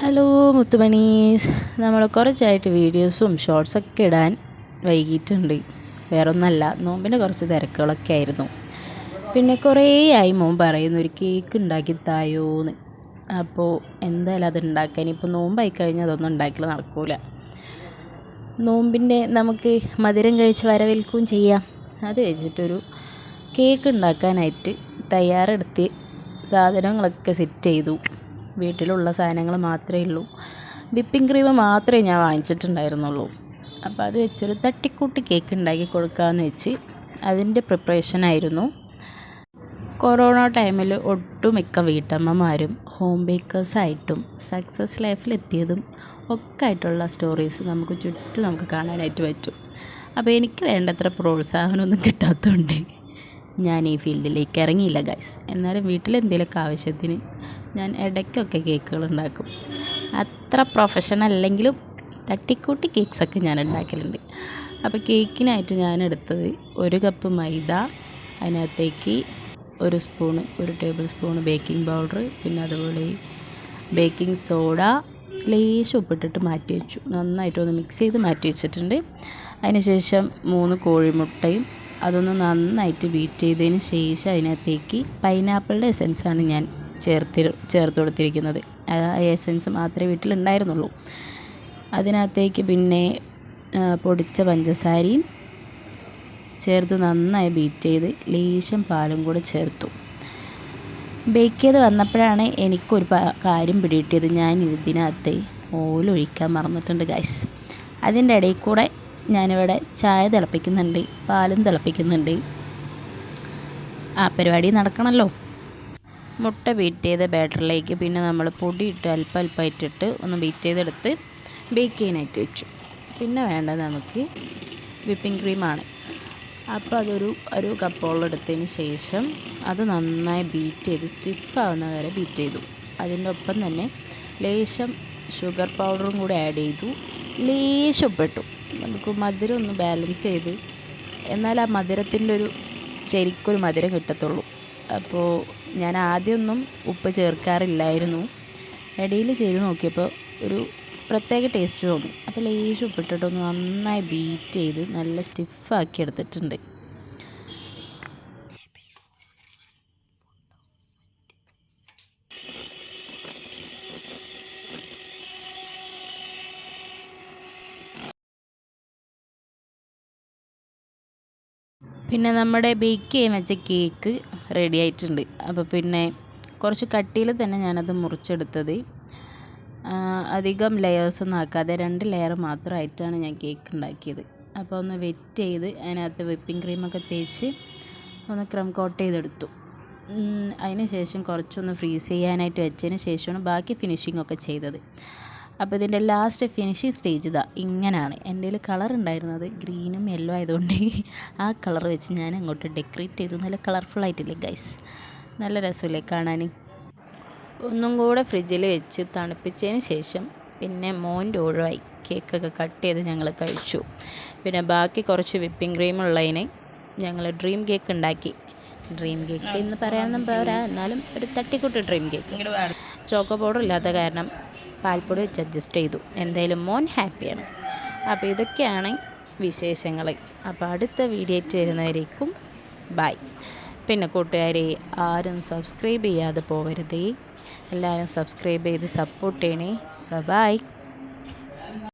Hello മുത്തുമണീസ്. നമ്മൾ കുറച്ചായിട്ട് വീഡിയോസും ഷോർട്സൊക്കെ ഇടാൻ വൈകിട്ടുണ്ട് വേറെ ഒന്നല്ല നോമ്പിന്റെ കുറച്ച് തിരക്കുകളൊക്കെ ആയിരുന്നു. പിന്നെ കുറേ ആയി മോൻ പറയുന്നു ഒരു കേക്ക് ഉണ്ടാക്കി തായോന്ന്. അപ്പോൾ എന്തായാലും അത് ഉണ്ടാക്കാൻ ഇപ്പോൾ നോമ്പായി കഴിഞ്ഞാൽ അതൊന്നും ഉണ്ടാക്കൽ നടക്കൂല. നോമ്പിന്റെ നമുക്ക് മധുരം കഴിച്ച് വരവേൽക്കുകയും ചെയ്യാം. അത് വെച്ചിട്ടൊരു കേക്ക് ഉണ്ടാക്കാനായിട്ട് തയ്യാറെടുത്ത് സാധനങ്ങളൊക്കെ സെറ്റ് ചെയ്തു. വീട്ടിലുള്ള സാധനങ്ങൾ മാത്രമേ ഉള്ളൂ. വിപ്പിംഗ് ക്രീം മാത്രമേ ഞാൻ വാങ്ങിച്ചിട്ടുണ്ടായിരുന്നുള്ളൂ. അപ്പോൾ അത് വെച്ചൊരു തട്ടിക്കൂട്ടി കേക്ക് ഉണ്ടാക്കി കൊടുക്കാമെന്ന് വെച്ച് അതിന്റെ പ്രിപ്പറേഷനായിരുന്നു കൊറോണ ടൈമിൽ ഒട്ടുമിക്ക വീട്ടമ്മമാരും ഹോം ബേക്കേഴ്സായിട്ടും സക്സസ് ലൈഫിലെത്തിയതും ഒക്കെ ആയിട്ടുള്ള സ്റ്റോറീസ് നമുക്ക് ചുറ്റും നമുക്ക് കാണാനായിട്ട് പറ്റും. അപ്പോൾ എനിക്ക് വേണ്ടത്ര പ്രോത്സാഹനമൊന്നും കിട്ടാത്തതുകൊണ്ട് ഞാൻ ഈ ഫീൽഡിലേക്ക് ഇറങ്ങിയില്ല ഗൈസ് എന്നാലും വീട്ടിൽ വീട്ടിലെന്തെങ്കിലുമൊക്കെ ആവശ്യത്തിന് ഞാൻ ഇടയ്ക്കൊക്കെ കേക്കുകൾ ഉണ്ടാക്കും. അത്ര പ്രൊഫഷണൽ അല്ലെങ്കിലും തട്ടിക്കൂട്ടി കേക്ക്സൊക്കെ ഞാൻ ഉണ്ടാക്കലുണ്ട്. അപ്പോൾ കേക്കിനായിട്ട് ഞാൻ എടുത്തത് ഒരു കപ്പ് മൈദ അതിനകത്തേക്ക് ഒരു സ്പൂണ് ഒരു ടേബിൾ സ്പൂൺ ബേക്കിംഗ് പൗഡർ പിന്നെ അതുപോലെ ബേക്കിംഗ് സോഡ ലേശം ഉപ്പിട്ടിട്ട് മാറ്റി വെച്ചു. നന്നായിട്ടൊന്ന് മിക്സ് ചെയ്ത് മാറ്റി വെച്ചിട്ടുണ്ട്. അതിനുശേഷം മൂന്ന് കോഴിമുട്ടയും അതൊന്ന് നന്നായിട്ട് ബീറ്റ് ചെയ്തതിന് ശേഷം അതിനകത്തേക്ക് പൈനാപ്പിളിന്റെ എസെൻസാണ് ഞാൻ ചേർത്തി ചേർത്ത് കൊടുത്തിരിക്കുന്നത്. ആ എസെൻസ് മാത്രമേ വീട്ടിലുണ്ടായിരുന്നുള്ളൂ. അതിനകത്തേക്ക് പിന്നെ പൊടിച്ച പഞ്ചസാരയും ചേർത്ത് നന്നായി ബീറ്റ് ചെയ്ത് ലേശം പാലും കൂടെ ചേർത്തു. ബേക്ക് ചെയ്ത് വന്നപ്പോഴാണ് എനിക്കൊരു കാര്യം പിടികിട്ടിയത്. ഞാൻ ഇതിനകത്ത് ഓലൊഴിക്കാൻ മറന്നിട്ടുണ്ട് ഗൈസ് അതിന്റെ ഇടയിൽ കൂടെ ഞാനിവിടെ ചായ തിളപ്പിക്കുന്നുണ്ട് പാലും തിളപ്പിക്കുന്നുണ്ട്. ആ പരിപാടി നടക്കണമല്ലോ മുട്ട ബീറ്റ് ചെയ്ത ബാറ്ററിലേക്ക് പിന്നെ നമ്മൾ പൊടി ഇട്ട് അല്പം അല്പം ഇട്ടിട്ട് ഒന്ന് ബീറ്റ് ചെയ്തെടുത്ത് ബേക്ക് ചെയ്യാനായിട്ട് വെച്ചു. പിന്നെ വേണ്ടത് നമുക്ക് വിപ്പിംഗ് ക്രീമാണ് അപ്പോൾ അതൊരു ഒരു കപ്പോളം എടുത്തതിന് ശേഷം അത് നന്നായി ബീറ്റ് ചെയ്ത് സ്റ്റിഫ് ആവുന്ന വരെ ബീറ്റ് ചെയ്തു. അതിന്റെ ഒപ്പം തന്നെ ലേശം ഷുഗർ പൗഡറും കൂടി ആഡ് ചെയ്തു. ലേശം ഉപ്പിട്ടു. നമുക്ക് മധുരം ഒന്ന് ബാലൻസ് ചെയ്ത് എന്നാൽ ആ മധുരത്തിന്റെ ഒരു ശരിക്കൊരു മധുരം കിട്ടത്തുള്ളൂ. അപ്പോൾ ഞാൻ ആദ്യമൊന്നും ഉപ്പ് ചേർക്കാറില്ലായിരുന്നു. ഇടയിൽ ചെയ്ത് നോക്കിയപ്പോൾ ഒരു പ്രത്യേക ടേസ്റ്റ് തോന്നി. അപ്പോൾ ലേശം ഉപ്പിട്ടിട്ടൊന്ന് നന്നായി ബീറ്റ് ചെയ്ത് നല്ല സ്റ്റിഫാക്കി എടുത്തിട്ടുണ്ട്. പിന്നെ നമ്മുടെ ബേക്ക് ചെയ്യാൻ വെച്ച കേക്ക് റെഡി ആയിട്ടുണ്ട്. അപ്പോൾ പിന്നെ കുറച്ച് കട്ടിയിൽ തന്നെ ഞാനത് മുറിച്ചെടുത്തത്. അധികം ലെയേഴ്സൊന്നും ആക്കാതെ രണ്ട് ലെയർ മാത്രമായിട്ടാണ് ഞാൻ കേക്ക് ഉണ്ടാക്കിയത്. അപ്പോൾ ഒന്ന് വെറ്റ് ചെയ്ത് അതിനകത്ത് വിപ്പിംഗ് ക്രീമൊക്കെ തേച്ച് ഒന്ന് ക്രം കോട്ട് ചെയ്തെടുത്തു. അതിന് ശേഷം കുറച്ചൊന്ന് ഫ്രീസ് ചെയ്യാനായിട്ട് വെച്ചതിന് ശേഷമാണ് ബാക്കി ഫിനിഷിംഗ് ഒക്കെ ചെയ്തത്. അപ്പോൾ ഇതിന്റെ ലാസ്റ്റ് ഫിനിഷിങ് സ്റ്റേജ് ഇതാ. ഇങ്ങനെയാണ് എന്റെ കയ്യിൽ കളർ ഉണ്ടായിരുന്നത് ഗ്രീനും യെല്ലോ ആയതുകൊണ്ട് ആ കളർ വെച്ച് ഞാൻ അങ്ങോട്ട് ഡെക്കറേറ്റ് ചെയ്തു. നല്ല കളർഫുൾ ആയിട്ടില്ലേ ഗൈസ് നല്ല രസമില്ലേ കാണാൻ ഒന്നും കൂടെ ഫ്രിഡ്ജിൽ വെച്ച് തണുപ്പിച്ചതിന് ശേഷം പിന്നെ മോന്റെ ഒഴിവായി. കേക്കൊക്കെ കട്ട് ചെയ്ത് ഞങ്ങൾ കഴിച്ചു. പിന്നെ ബാക്കി കുറച്ച് വിപ്പിംഗ് ക്രീം ഉള്ളതിന് ഞങ്ങൾ ഡ്രീം കേക്ക് ഉണ്ടാക്കി. ഡ്രീം കേക്ക് എന്ന് പറയാനൊന്നും പോരാ എന്നാലും ഒരു തട്ടിക്കൂട്ട് ഡ്രീം കേക്ക് ചോക്കോ പൗഡർ ഇല്ലാത്ത കാരണം പാൽപ്പൊടി വെച്ച് അഡ്ജസ്റ്റ് ചെയ്തു. എന്തായാലും മോൻ ഹാപ്പിയാണ്. അപ്പോൾ ഇതൊക്കെയാണ് വിശേഷങ്ങൾ അപ്പോൾ അടുത്ത വീഡിയോ ആയിട്ട് വരുന്നവരേക്കും ബൈ പിന്നെ കൂട്ടുകാരെ ആരും സബ്സ്ക്രൈബ് ചെയ്യാതെ പോകരുതേ എല്ലാവരും സബ്സ്ക്രൈബ് ചെയ്ത് സപ്പോർട്ട് ചെയ്യണേ. ബൈ